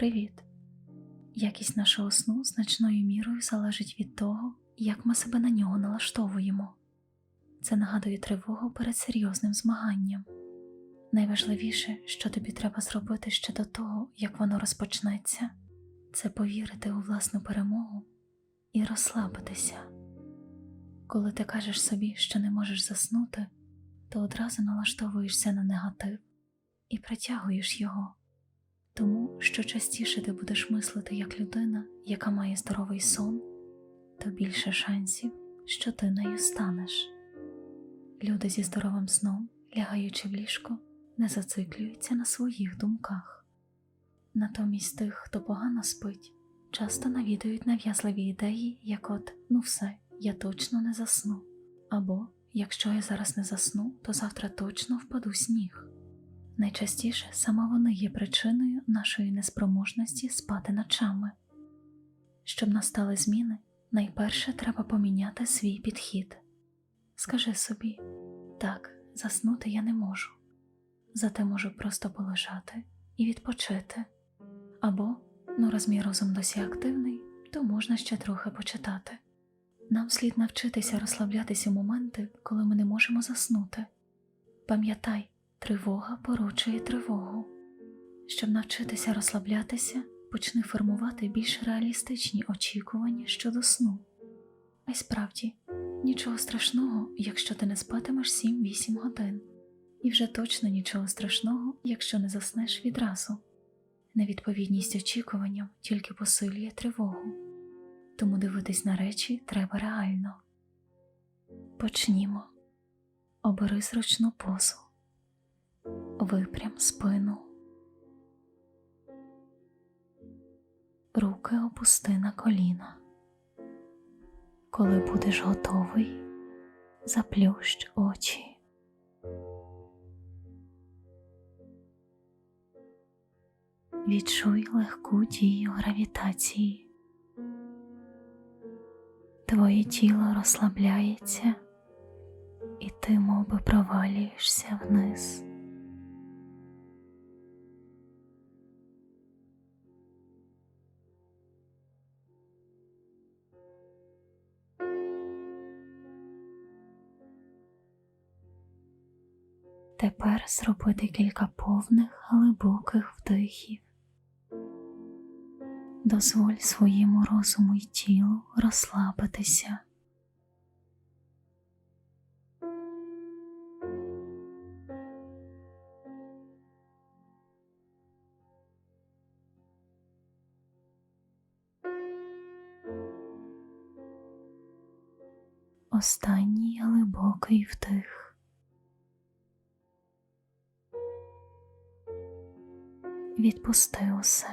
Привіт! Якість нашого сну значною мірою залежить від того, як ми себе на нього налаштовуємо. Це нагадує тривогу перед серйозним змаганням. Найважливіше, що тобі треба зробити ще до того, як воно розпочнеться, це повірити у власну перемогу і розслабитися. Коли ти кажеш собі, що не можеш заснути, то одразу налаштовуєшся на негатив і притягуєш його. Тому що частіше ти будеш мислити як людина, яка має здоровий сон, то більше шансів, що ти нею станеш. Люди зі здоровим сном, лягаючи в ліжко, не зациклюються на своїх думках. Натомість тих, хто погано спить, часто навідують нав'язливі ідеї, як от ну все, я точно не засну, або якщо я зараз не засну, то завтра точно впаду з ніг. Найчастіше саме вони є причиною нашої неспроможності спати ночами. Щоб настали зміни, найперше треба поміняти свій підхід. Скажи собі так, заснути я не можу, зате можу просто полежати і відпочити. Або, ну раз розум досі активний, то можна ще трохи почитати. Нам слід навчитися розслаблятися в моменти, коли ми не можемо заснути. Пам'ятай, Тривога породжує тривогу. Щоб навчитися розслаблятися, почни формувати більш реалістичні очікування щодо сну. А й справді, нічого страшного, якщо ти не спатимеш 7-8 годин, і вже точно нічого страшного, якщо не заснеш відразу. Невідповідність очікуванням тільки посилює тривогу, тому дивитись на речі треба реально. Почнімо. Обери зручну позу. Випрям спину. Руки опусти на коліна. Коли будеш готовий, заплющ очі. Відчуй легку дію гравітації. Твоє тіло розслабляється, і ти мов би провалюєшся вниз. Тепер зроби декілька повних глибоких вдихів. Дозволь своєму розуму й тілу розслабитися. Останній глибокий вдих. Відпусти усе.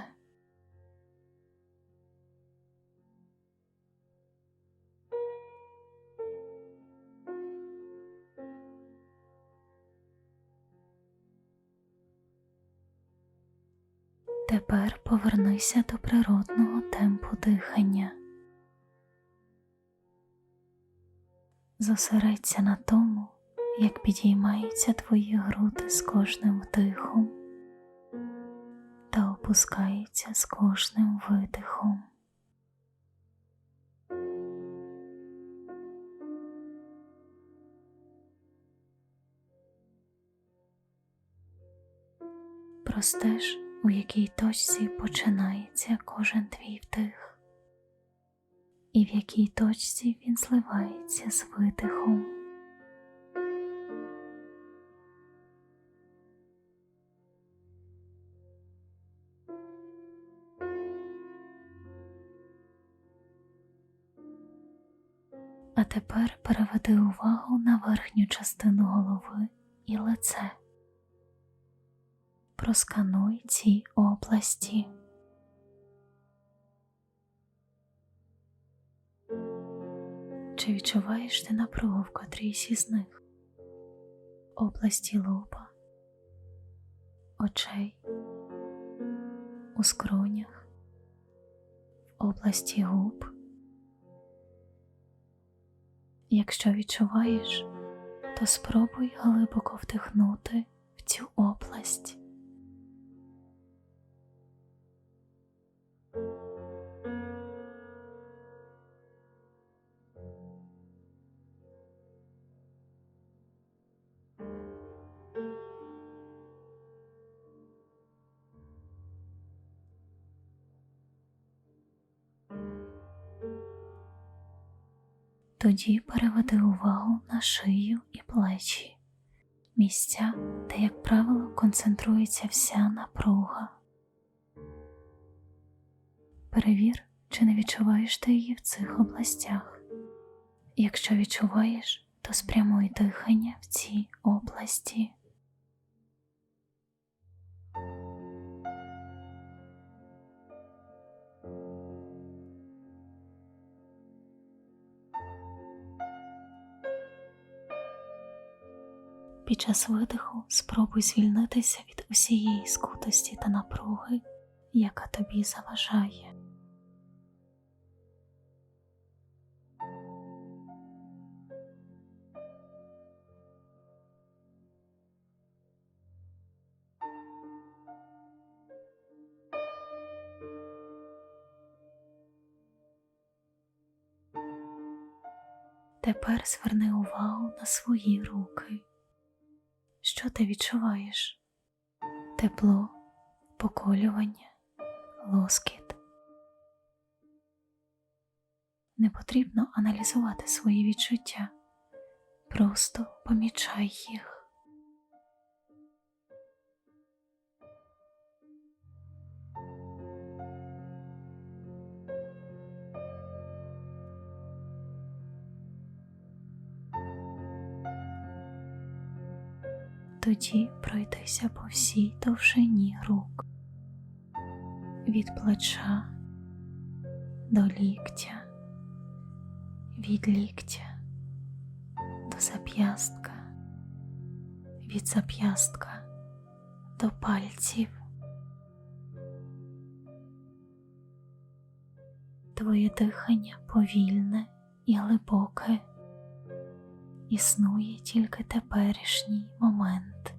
Тепер повернися до природного темпу дихання. Зосередься на тому, як підіймаються твої груди з кожним вдихом та опускаються з кожним видихом. Простеж, у якій точці починається кожен твій вдих, і в якій точці він зливається з видихом. Тепер переведи увагу на верхню частину голови і лице. Проскануй ці області. Чи відчуваєш ти напругу в котрійсь із них? Області лоба, очей, у скронях, в області губ. Якщо відчуваєш, то спробуй глибоко вдихнути в цю область. Тоді переведи увагу на шию і плечі, місця, де, як правило, концентрується вся напруга. Перевір, чи не відчуваєш ти її в цих областях. Якщо відчуваєш, то спрямуй дихання в ці області. Під час видиху спробуй звільнитися від усієї скутості та напруги, яка тобі заважає. Тепер зверни увагу на свої руки. Що ти відчуваєш? Тепло, поколювання, лоскіт. Не потрібно аналізувати свої відчуття, просто помічай їх. Тоді пройдися по всій довжині рук від плеча до ліктя, від ліктя до зап'ястка, від зап'ястка до пальців. Твоє дихання повільне і глибоке існує тільки теперішній момент.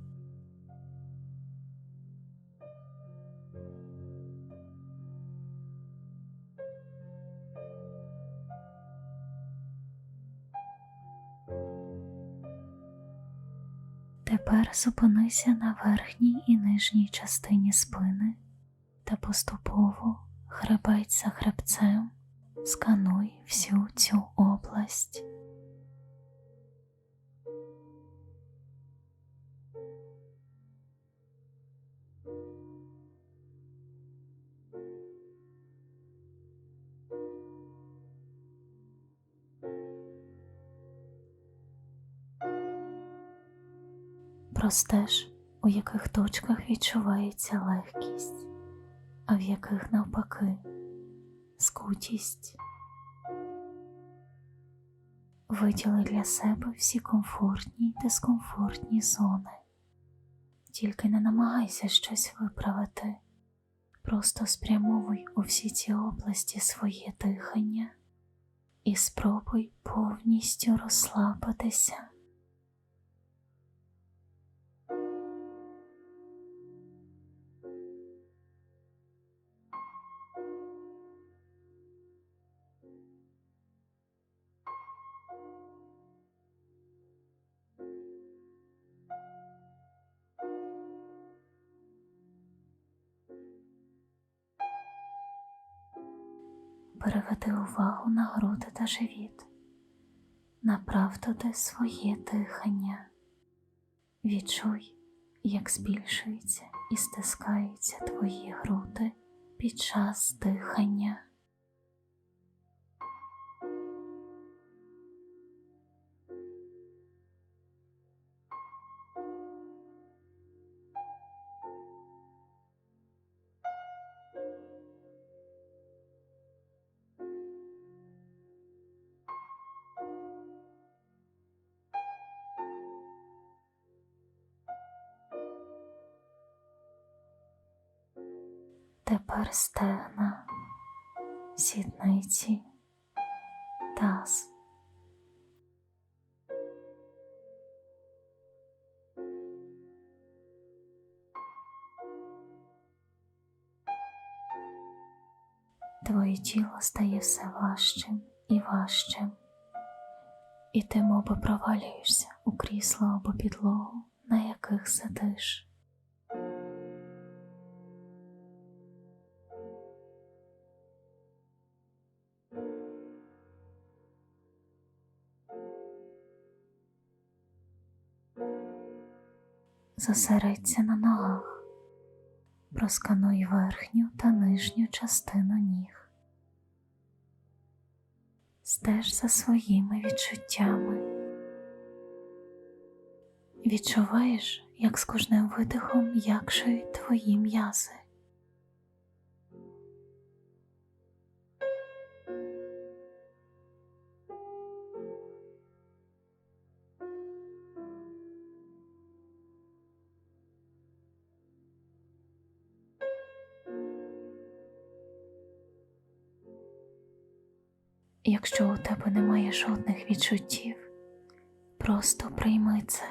Тепер зупинися на верхній і нижній частині спини та поступово хребець за хребцем скануй всю цю область. Простеж, у яких точках відчувається легкість, а в яких навпаки скутість. Виділи для себе всі комфортні й дискомфортні зони, тільки не намагайся щось виправити, просто спрямовуй у всі ці області своє дихання і спробуй повністю розслабитися. Переведи увагу на груди та живіт, направ туди своє дихання, відчуй, як збільшується і стискаються твої груди під час дихання. Тепер стегна, сідниці, таз. Твоє тіло стає все важчим і важчим, і ти мовби провалюєшся у крісло або підлогу, на яких сидиш. Зосередься на ногах, проскануй верхню та нижню частину ніг. Стеж за своїми відчуттями. Відчуваєш, як з кожним видихом м'якшують твої м'язи. Якщо у тебе немає жодних відчуттів, просто прийми це,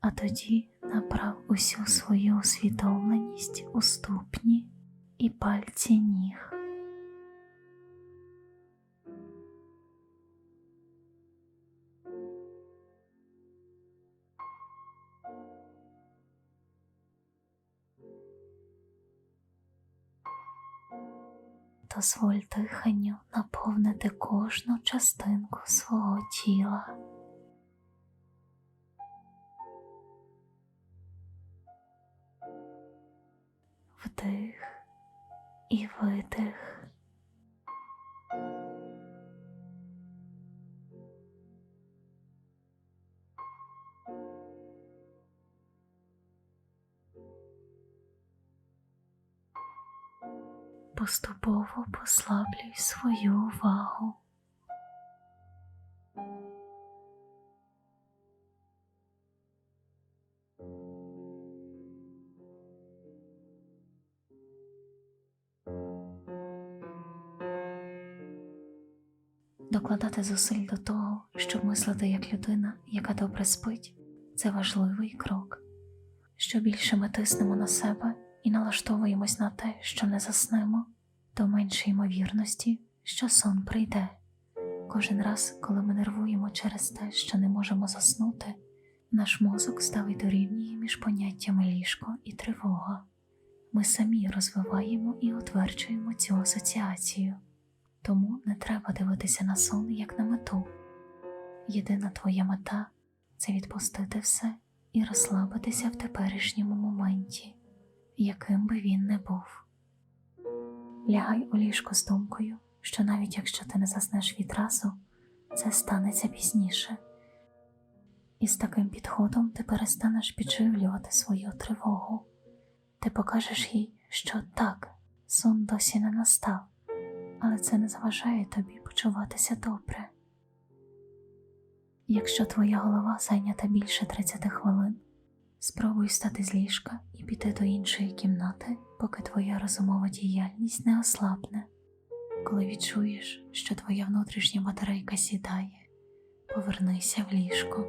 а тоді направ усю свою усвідомленість у ступні і пальці ніг. Дозволь диханню наповнити кожну частинку свого тіла. Вдих і видих. Поступово послаблюй свою увагу. Докладати зусиль до того, щоб мислити як людина, яка добре спить, це важливий крок. Що більше ми тиснемо на себе і налаштовуємось на те, що не заснемо, то менше ймовірності, що сон прийде. Кожен раз, коли ми нервуємо через те, що не можемо заснути, наш мозок ставить дорівнює між поняттями ліжко і тривога. Ми самі розвиваємо і утверджуємо цю асоціацію, тому не треба дивитися на сон як на мету. Єдина твоя мета це відпустити все і розслабитися в теперішньому моменті, яким би він не був. Лягай у ліжко з думкою, що навіть якщо ти не заснеш відразу, це станеться пізніше. І з таким підходом ти перестанеш підживлювати свою тривогу. Ти покажеш їй, що так, сон досі не настав, але це не заважає тобі почуватися добре. Якщо твоя голова зайнята більше 30 хвилин, спробуй встати з ліжка і піти до іншої кімнати, поки твоя розумова діяльність не ослабне. Коли відчуєш, що твоя внутрішня батарейка сідає, повернися в ліжко.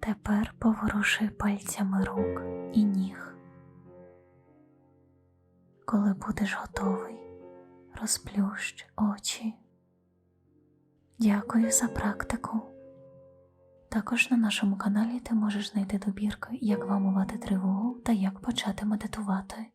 Тепер поворуши пальцями рук і ніг. Коли будеш готовий, розплющ очі. Дякую за практику. Також на нашому каналі ти можеш знайти добірки, як вгамувати тривогу та як почати медитувати.